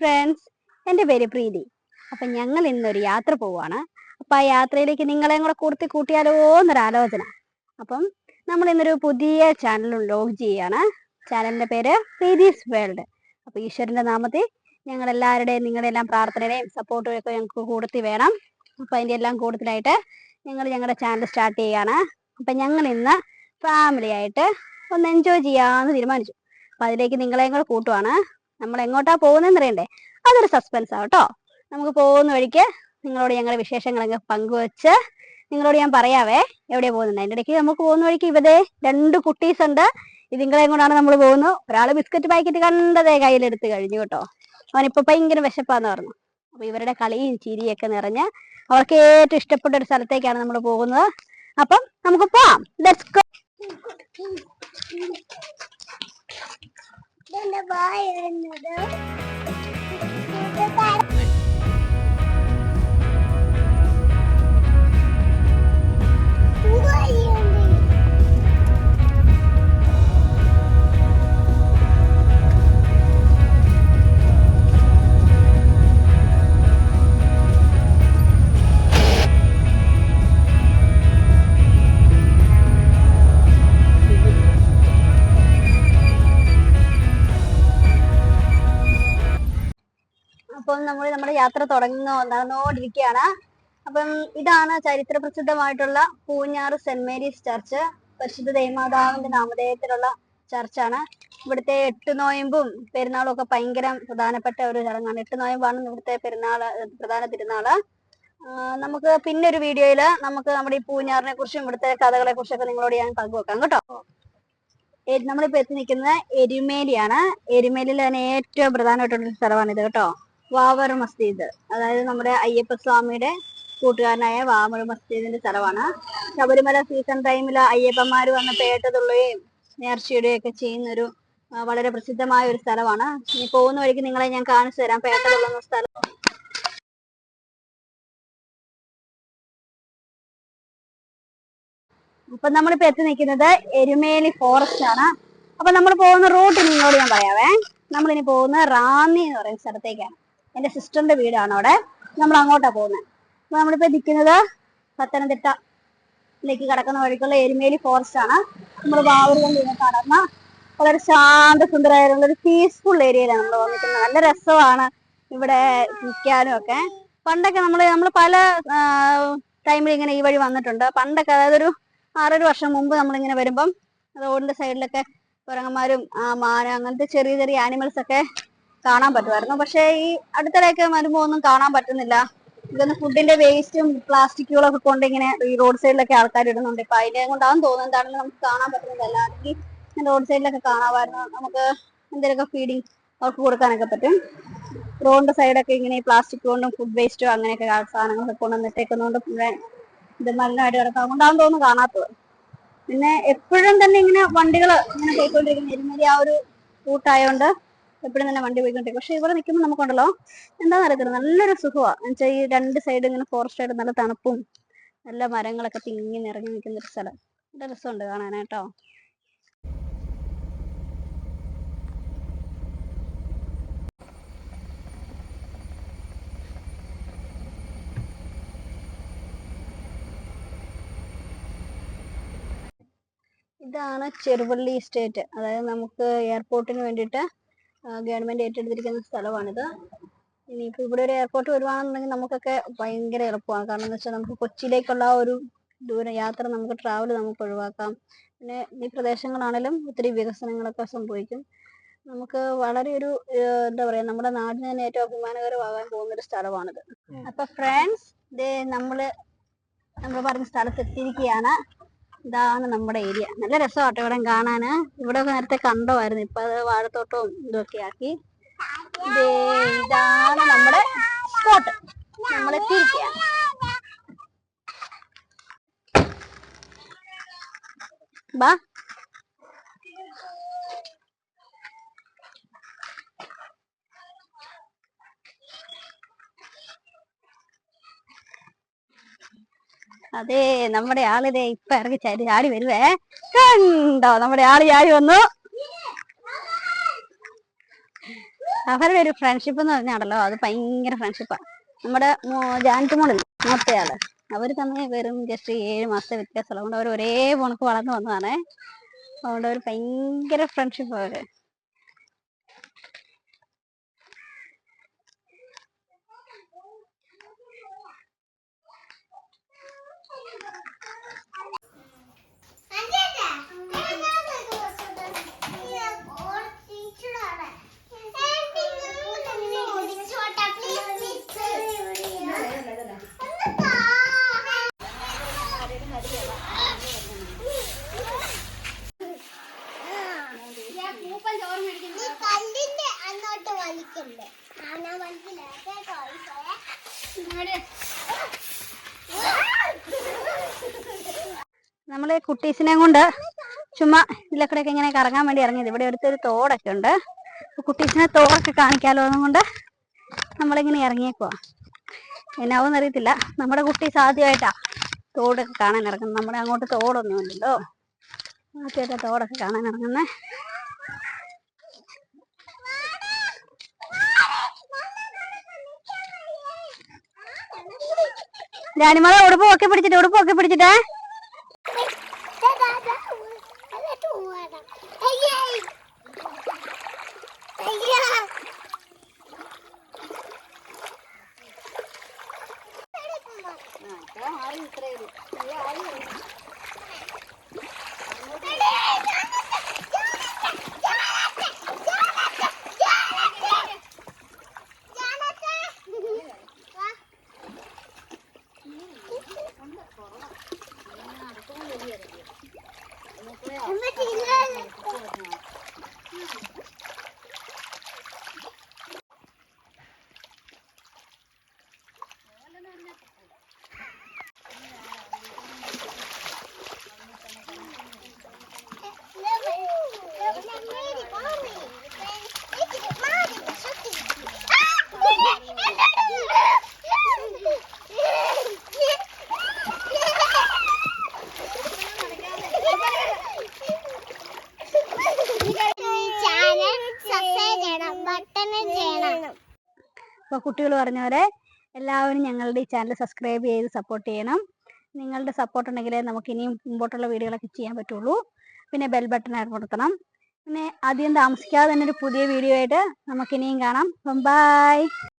Friends എന്റെ പേര് പ്രീതി. അപ്പം ഞങ്ങൾ ഇന്നൊരു യാത്ര പോവാണ് അപ്പം ആ യാത്രയിലേക്ക് നിങ്ങളെയും കൂടെ കൂർത്തി കൂട്ടിയാലോ എന്നൊരു ആലോചന. അപ്പം നമ്മൾ ഇന്നൊരു പുതിയ ചാനൽ ലോഗ് ചെയ്യാണ് ചാനലിന്റെ പേര് പ്രീതീസ് വേൾഡ്. അപ്പോൾ ഈശ്വരന്റെ നാമത്തിൽ ഞങ്ങൾ എല്ലാവരുടെയും നിങ്ങളുടെ എല്ലാം പ്രാർത്ഥനയുടെയും സപ്പോർട്ടും ഒക്കെ ഞങ്ങൾക്ക് കൂടുതൽ വേണം. അപ്പം അതിന്റെ എല്ലാം കൂടുതലായിട്ട് ഞങ്ങൾ ഞങ്ങളുടെ ചാനൽ സ്റ്റാർട്ട് ചെയ്യാണ് അപ്പം ഞങ്ങൾ ഇന്ന് ഫാമിലി ആയിട്ട് ഒന്ന് എൻജോയ് ചെയ്യാമെന്ന് തീരുമാനിച്ചു. അപ്പം അതിലേക്ക് നിങ്ങളെയും കൂടെ കൂട്ടുവാണ്. നമ്മൾ എങ്ങോട്ടാ പോകുന്നതെന്ന് അറിയണ്ടേ അതൊരു സസ്പെൻസ് ആവട്ടോ നമുക്ക് പോകുന്ന വഴിക്ക് നിങ്ങളോട് ഞങ്ങളുടെ വിശേഷങ്ങളൊക്കെ പങ്കുവെച്ച് നിങ്ങളോട് ഞാൻ പറയാവേ എവിടെയാ പോകുന്നത് അതിന്റെ ഇടയ്ക്ക് നമുക്ക് പോകുന്ന വഴിക്ക് ഇവതേ രണ്ട് കുട്ടീസ് ഉണ്ട്. ഇതിങ്ങളെ കൊണ്ടാണ് നമ്മൾ പോകുന്നത്. ഒരാൾ ബിസ്ക്കറ്റ് പാക്കറ്റ് കണ്ടതേ കയ്യിലെടുത്ത് കഴിഞ്ഞു കേട്ടോ. അവനിപ്പോ ഭയങ്കര വിശപ്പാന്ന് പറഞ്ഞു. അപ്പൊ ഇവരുടെ കളിയും ചിരിയൊക്കെ നിറഞ്ഞ് അവർക്ക് ഏറ്റവും ഇഷ്ടപ്പെട്ട ഒരു സ്ഥലത്തേക്കാണ് നമ്മൾ പോകുന്നത്. അപ്പം നമുക്ക് പോവാം. ലെറ്റ്സ് ഗോ അപ്പം നമ്മൾ നമ്മുടെ യാത്ര തുടങ്ങുന്ന നടന്നുകൊണ്ടിരിക്കുകയാണ്. അപ്പം ഇതാണ് ചരിത്ര പ്രസിദ്ധമായിട്ടുള്ള പൂഞ്ഞാറ് സെന്റ് മേരീസ് ചർച്ച്. പരിശുദ്ധ ദേവമാതാവിന്റെ നാമധേയത്തിലുള്ള ചർച്ചാണ്. ഇവിടുത്തെ എട്ട് നോയമ്പും പെരുന്നാളും ഒക്കെ ഭയങ്കര പ്രധാനപ്പെട്ട ഒരു ചടങ്ങാണ്. എട്ട് നോയമ്പാണ് ഇവിടുത്തെ പെരുന്നാൾ പ്രധാന തിരുനാൾ. നമുക്ക് പിന്നെ ഒരു വീഡിയോയിൽ നമുക്ക് നമ്മുടെ ഈ പൂഞ്ഞാറിനെ കുറിച്ചും ഇവിടുത്തെ കഥകളെ കുറിച്ചൊക്കെ നിങ്ങളോട് ഞാൻ പങ്കുവെക്കാം കേട്ടോ. നമ്മളിപ്പോ എത്തി നിൽക്കുന്നത് എരുമേലിയാണ്. എരുമേലിയിൽ തന്നെ ഏറ്റവും പ്രധാനപ്പെട്ട ഒരു സ്ഥലമാണ് ഇത് കേട്ടോ. വാവർ മസ്ജിദ്. അതായത് നമ്മുടെ അയ്യപ്പ സ്വാമിയുടെ കൂട്ടുകാരനായ വാവർ മസ്ജിദിന്റെ സ്ഥലമാണ് ശബരിമല സീസൺ ടൈമിൽ അയ്യപ്പന്മാർ വന്ന് പേട്ടതുള്ളുകയും നേർച്ചയിടുകയും ഒക്കെ ചെയ്യുന്നൊരു വളരെ പ്രസിദ്ധമായ ഒരു സ്ഥലമാണ്. ഇനി പോകുന്ന വഴിക്ക് നിങ്ങളെ ഞാൻ കാണിച്ചു തരാം. പേട്ടതുള്ളുന്ന സ്ഥലം. അപ്പൊ നമ്മളിപ്പോ എത്തി നിൽക്കുന്നത് എരുമേലി ഫോറസ്റ്റ് ആണ്. അപ്പൊ നമ്മൾ പോകുന്ന റൂട്ട് നിങ്ങളോട് ഞാൻ പറയാവേ. നമ്മളിനി പോകുന്ന റാന്നി എന്ന് പറയുന്ന സ്ഥലത്തേക്കാണ്. എന്റെ സിസ്റ്ററിന്റെ വീടാണ് അവിടെ. നമ്മൾ അങ്ങോട്ടാ പോകുന്നത് അപ്പൊ നമ്മളിപ്പോ നിൽക്കുന്നത് പത്തനംതിട്ടയിലേക്ക് കടക്കുന്ന വഴിക്കുള്ള എരുമേലി ഫോറസ്റ്റ് ആണ്. നമ്മൾ വാവൂർ കൊണ്ട് കടന്ന വളരെ ശാന്ത സുന്ദരമായിട്ടുള്ള ഒരു പീസ്ഫുൾ ഏരിയയിലാണ് നമ്മൾ വന്നിരിക്കുന്നത്. നല്ല രസമാണ് ഇവിടെ നിൽക്കാനും ഒക്കെ. പണ്ടൊക്കെ നമ്മൾ നമ്മൾ പല ടൈമിൽ ഇങ്ങനെ ഈ വഴി വന്നിട്ടുണ്ട്. പണ്ടൊക്കെ അതായത് ഒരു ആറൊരു വർഷം മുമ്പ് നമ്മളിങ്ങനെ വരുമ്പം റോഡിന്റെ സൈഡിലൊക്കെ കുരങ്ങന്മാരും ആ മാന അങ്ങനത്തെ ചെറിയ ചെറിയ ആനിമൽസ് ഒക്കെ കാണാൻ പറ്റുമായിരുന്നു. പക്ഷേ ഈ അടുത്തിടെയൊക്കെ വരുമ്പോൾ ഒന്നും കാണാൻ പറ്റുന്നില്ല. ഇതൊന്ന് ഫുഡിന്റെ വേസ്റ്റും പ്ലാസ്റ്റിക്കുകളും ഒക്കെ കൊണ്ട് ഇങ്ങനെ ഈ റോഡ് സൈഡിലൊക്കെ ആൾക്കാർ ഇടുന്നുണ്ട്. ഇപ്പൊ അതിനെ കൊണ്ടാണെന്ന് തോന്നുന്നത് എന്താണെന്ന് നമുക്ക് കാണാൻ പറ്റുന്നില്ല. അല്ലെങ്കിൽ റോഡ് സൈഡിലൊക്കെ കാണാമായിരുന്നു. നമുക്ക് എന്തെങ്കിലുമൊക്കെ ഫീഡിങ് അവർക്ക് കൊടുക്കാനൊക്കെ പറ്റും. റോഡിന്റെ സൈഡൊക്കെ ഇങ്ങനെ പ്ലാസ്റ്റിക് കൊണ്ടും ഫുഡ് വേസ്റ്റും അങ്ങനെയൊക്കെ സാധനങ്ങളൊക്കെ കൊണ്ടുവന്നിട്ടേക്കുന്നതുകൊണ്ട് പിന്നെ ഇത് മലിനമായിട്ട് കിടക്കാം അതുകൊണ്ടാണെന്ന് തോന്നുന്നു കാണാത്തത്. പിന്നെ എപ്പോഴും തന്നെ ഇങ്ങനെ വണ്ടികൾ ഇങ്ങനെ പോയിക്കൊണ്ടിരിക്കുന്ന എരുമേലി ആ ഒരു റൂട്ടായോണ്ട് എപ്പോഴും തന്നെ വണ്ടി പോയിക്കൊണ്ടിരിക്കും. പക്ഷെ ഇവിടെ നിൽക്കുമ്പോൾ നമുക്കുണ്ടല്ലോ എന്താണെന്ന് അറിയത്തില്ല നല്ലൊരു സുഖമാണ് എന്നുവെച്ചാൽ ഈ രണ്ട് സൈഡ് ഇങ്ങനെ ഫോറസ്റ്റ് ആയിട്ട് നല്ല തണുപ്പും നല്ല മരങ്ങളൊക്കെ തിങ്ങി നിറഞ്ഞു നിൽക്കുന്ന ഒരു സ്ഥലം. നല്ല രസമുണ്ട് കാണാനായിട്ടോ? ഇതാണ് ചെറുവള്ളി എസ്റ്റേറ്റ് അതായത് നമുക്ക് എയർപോർട്ടിന് വേണ്ടിയിട്ട് ഗവൺമെന്റ് ഏറ്റെടുത്തിരിക്കുന്ന സ്ഥലമാണിത്. ഇനിയിപ്പോൾ ഇവിടെ ഒരു എയർപോർട്ട് വരുവാണെന്നുണ്ടെങ്കിൽ നമുക്കൊക്കെ ഭയങ്കര എളുപ്പമാണ്. കാരണം എന്ന് വെച്ചാൽ നമുക്ക് കൊച്ചിയിലേക്കുള്ള ഒരു ദൂര യാത്ര നമുക്ക് ട്രാവൽ നമുക്ക് ഒഴിവാക്കാം. പിന്നെ ഈ പ്രദേശങ്ങളാണെങ്കിലും ഒത്തിരി വികസനങ്ങളൊക്കെ സംഭവിക്കും. നമുക്ക് വളരെ ഒരു എന്താ പറയാ നമ്മുടെ നാടിന് തന്നെ ഏറ്റവും അഭിമാനകരമാകാൻ പോകുന്ന ഒരു സ്ഥലമാണിത്. അപ്പൊ ഫ്രണ്ട്സ് ദേ നമ്മൾ നമ്മൾ പറഞ്ഞ സ്ഥലത്ത് എത്തിയിരിക്കുകയാണ് ഇതാണ് നമ്മുടെ ഏരിയ. നല്ല രസമാട്ടോ ഇവിടെ കാണാന് ഇവിടെ ഒക്കെ നേരത്തെ കണ്ടമായിരുന്നു. ഇപ്പൊ അത് വാഴത്തോട്ടവും ഇതൊക്കെ ആക്കി. ഇതാണ് നമ്മുടെ സ്പോട്ട് നമ്മൾ എത്തിയിരിക്കുകയാണ് ബാ. അതെ നമ്മുടെ ആളിതേ ഇപ്പൊ ഇറങ്ങി ചാരി ചാടി വരുവേ. കണ്ടോ നമ്മുടെ ആൾ ചാടി വന്നു. അവരുടെ ഒരു ഫ്രണ്ട്ഷിപ്പ് എന്ന് പറഞ്ഞാണല്ലോ അത് ഭയങ്കര ഫ്രണ്ട്ഷിപ്പാ നമ്മുടെ ജാന്റുമോളിൽ മൂത്തയാൾ അവർ തന്നെ വെറും ജസ്റ്റ് ഏഴ് മാസത്തെ വ്യത്യാസമുള്ള. അതുകൊണ്ട് അവർ ഒരേ പോണക്ക് വളർന്നു വന്നതാണേ. അതുകൊണ്ട് അവർ ഭയങ്കര ഫ്രണ്ട്ഷിപ്പ് അവർ കല്ലിന്റെ അങ്ങോട്ട് വലിക്കല്ലേ ആ ഞാൻ വലിക്കില്ല കേട്ടോ നമ്മൾ കുട്ടീസിനെ കൊണ്ട് ചുമ്മാ ഇതിലൊക്കെ ഇങ്ങനെ കറങ്ങാൻ വേണ്ടി ഇറങ്ങിയത്. ഇവിടെ അടുത്തൊരു തോടൊക്കെ ഉണ്ട്. കുട്ടീസിനെ തോടൊക്കെ കാണിക്കാലോ എന്നുകൊണ്ട് നമ്മളിങ്ങനെ ഇറങ്ങിയേക്കുവാ. എന്നാവും അറിയത്തില്ല. നമ്മുടെ കുട്ടീസ് ആദ്യമായിട്ടാ തോടൊക്കെ കാണാൻ ഇറങ്ങുന്നത്. നമ്മുടെ അങ്ങോട്ട് തോടൊന്നുമില്ലല്ലോ ആദ്യമായിട്ടാ തോടൊക്കെ കാണാൻ ഇറങ്ങുന്നേ. രാണിമളെ ഉടുപ്പ് ഒക്കെ പിടിച്ചിട്ട് ഉടുപ്പ് ഒക്കെ പിടിച്ചിട്ടേ. ചാനൽ അപ്പോൾ കുട്ടികൾ പറഞ്ഞ പോലെ എല്ലാവരും ഞങ്ങളുടെ ഈ ചാനൽ സബ്സ്ക്രൈബ് ചെയ്ത് സപ്പോർട്ട് ചെയ്യണം. നിങ്ങളുടെ സപ്പോർട്ട് ഉണ്ടെങ്കിലേ നമുക്ക് ഇനിയും മുമ്പോട്ടുള്ള വീഡിയോകളൊക്കെ ചെയ്യാൻ പറ്റുള്ളൂ. പിന്നെ ബെൽ ബട്ടൺ ഏർപ്പെടുത്തണം പിന്നെ അധികം താമസിക്കാതെ തന്നെ ഒരു പുതിയ വീഡിയോ ആയിട്ട് നമുക്കിനിയും കാണാം. ബൈ